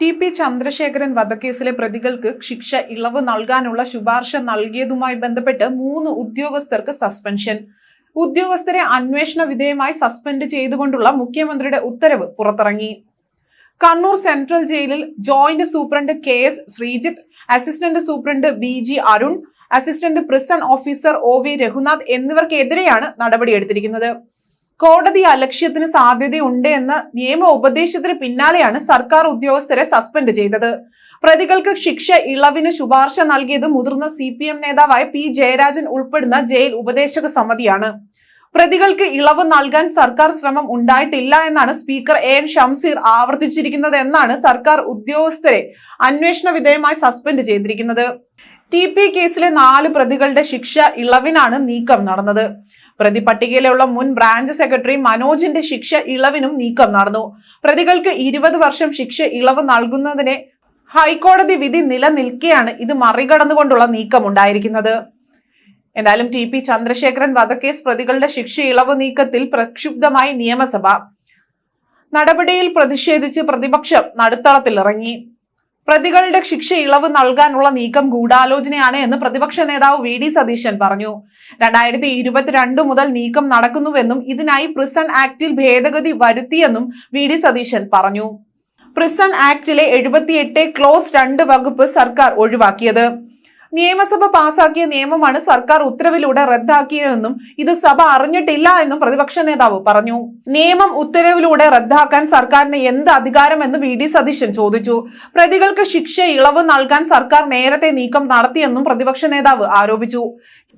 T P Chandrasekharan വധക്കേസിലെ പ്രതികൾക്ക് ശിക്ഷ ഇളവ് നൽകാനുള്ള ശുപാർശ നൽകിയതുമായി ബന്ധപ്പെട്ട് മൂന്ന് ഉദ്യോഗസ്ഥർക്ക് സസ്പെൻഷൻ. ഉദ്യോഗസ്ഥരെ അന്വേഷണ വിധേയമായി സസ്പെൻഡ് ചെയ്തുകൊണ്ടുള്ള മുഖ്യമന്ത്രിയുടെ ഉത്തരവ് പുറത്തിറങ്ങി. കണ്ണൂർ സെൻട്രൽ ജയിലിൽ joint superintendent K S Sreejith assistant superintendent B G Arun assistant prison officer O V Raghunath എന്നിവർക്കെതിരെയാണ് നടപടിയെടുത്തിരിക്കുന്നത്. കോടതി അലക്ഷ്യത്തിന് സാധ്യതയുണ്ട് എന്ന നിയമ ഉപദേശത്തിന് പിന്നാലെയാണ് സർക്കാർ ഉദ്യോഗസ്ഥരെ സസ്പെൻഡ് ചെയ്തത്. പ്രതികൾക്ക് ശിക്ഷ ഇളവിന് ശുപാർശ നൽകിയത് മുതിർന്ന സി പി എം നേതാവായ പി ജയരാജൻ ഉൾപ്പെടുന്ന ജയിൽ ഉപദേശക സമിതിയാണ്. പ്രതികൾക്ക് ഇളവ് നൽകാൻ സർക്കാർ ശ്രമം ഉണ്ടായിട്ടില്ല എന്നാണ് സ്പീക്കർ എ എൻ ഷംസീർ ആവർത്തിച്ചിരിക്കുന്നത് എന്നാണ് സർക്കാർ ഉദ്യോഗസ്ഥരെ അന്വേഷണ വിധേയമായി സസ്പെൻഡ് ചെയ്തിരിക്കുന്നത്. ടി പി കേസിലെ നാല് പ്രതികളുടെ ശിക്ഷ ഇളവിനാണ് നീക്കം നടന്നത്. പ്രതി പട്ടികയിലുള്ള മുൻ ബ്രാഞ്ച് സെക്രട്ടറി മനോജിന്റെ ശിക്ഷ ഇളവിനും നീക്കം നടന്നു. പ്രതികൾക്ക് ഇരുപത് വർഷം ശിക്ഷ ഇളവ് നൽകുന്നതിനെ ഹൈക്കോടതി വിധി നിലനിൽക്കെയാണ് ഇത് മറികടന്നുകൊണ്ടുള്ള നീക്കം ഉണ്ടായിരിക്കുന്നത് എന്തായാലും ടി പി ചന്ദ്രശേഖരൻ വധക്കേസ് പ്രതികളുടെ ശിക്ഷ ഇളവ് നീക്കത്തിൽ പ്രക്ഷുബ്ധമായി നിയമസഭ. നടപടിയിൽ പ്രതിഷേധിച്ച് പ്രതിപക്ഷം നടുത്തളത്തിലിറങ്ങി. പ്രതികളുടെ ശിക്ഷ ഇളവ് നൽകാനുള്ള നീക്കം ഗൂഢാലോചനയാണ് എന്ന് പ്രതിപക്ഷ നേതാവ് വി ഡി സതീശൻ പറഞ്ഞു. രണ്ടായിരത്തി ഇരുപത്തിരണ്ട് മുതൽ നീക്കം നടക്കുന്നുവെന്നും ഇതിനായി പ്രിസൺ ആക്ടിൽ ഭേദഗതി വരുത്തിയെന്നും വി ഡി സതീശൻ പറഞ്ഞു. പ്രിസൺ ആക്ടിലെ എഴുപത്തിയെട്ട് ക്ലോസ് രണ്ട് വകുപ്പ് സർക്കാർ ഒഴിവാക്കിയത്. നിയമസഭ പാസാക്കിയ നിയമമാണ് സർക്കാർ ഉത്തരവിലൂടെ റദ്ദാക്കിയതെന്നും ഇത് സഭ അറിഞ്ഞിട്ടില്ല എന്നും പ്രതിപക്ഷ നേതാവ് പറഞ്ഞു. നിയമം ഉത്തരവിലൂടെ റദ്ദാക്കാൻ സർക്കാരിന് എന്ത് അധികാരമെന്ന് വി ഡി സതീശൻ ചോദിച്ചു. പ്രതികൾക്ക് ശിക്ഷ ഇളവ് നൽകാൻ സർക്കാർ നേരത്തെ നീക്കം നടത്തിയെന്നും പ്രതിപക്ഷ നേതാവ് ആരോപിച്ചു.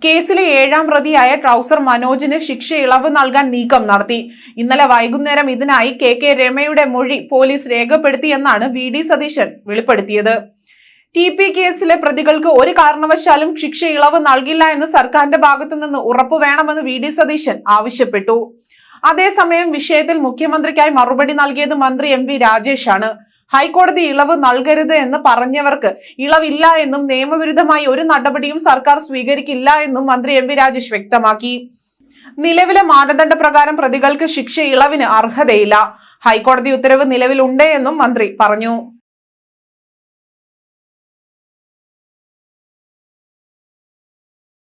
കേസിലെ ഏഴാം പ്രതിയായ ട്രൗസർ മനോജിന് ശിക്ഷ ഇളവ് നൽകാൻ നീക്കം നടത്തി. ഇന്നലെ വൈകുന്നേരം ഇതിനായി കെ കെ രമയുടെ മൊഴി പോലീസ് രേഖപ്പെടുത്തിയെന്നാണ് വി ഡി സതീശൻ വെളിപ്പെടുത്തിയത്. ടി പി കേസിലെ പ്രതികൾക്ക് ഒരു കാരണവശാലും ശിക്ഷ ഇളവ് നൽകില്ല എന്ന് സർക്കാരിന്റെ ഭാഗത്തു നിന്ന് ഉറപ്പു വേണമെന്ന് വി ഡി സതീശൻ ആവശ്യപ്പെട്ടു. അതേസമയം വിഷയത്തിൽ മുഖ്യമന്ത്രിക്കായി മറുപടി നൽകിയത് മന്ത്രി എം വി ആണ് ഹൈക്കോടതി ഇളവ് നൽകരുത് എന്ന് പറഞ്ഞവർക്ക് ഇളവില്ല എന്നും നിയമവിരുദ്ധമായി ഒരു നടപടിയും സർക്കാർ സ്വീകരിക്കില്ല എന്നും മന്ത്രി എം വി രാജേഷ് വ്യക്തമാക്കി. നിലവിലെ മാനദണ്ഡ പ്രകാരം പ്രതികൾക്ക് ശിക്ഷ ഇളവിന് അർഹതയില്ല. ഹൈക്കോടതി ഉത്തരവ് നിലവിലുണ്ട് എന്നും മന്ത്രി പറഞ്ഞു.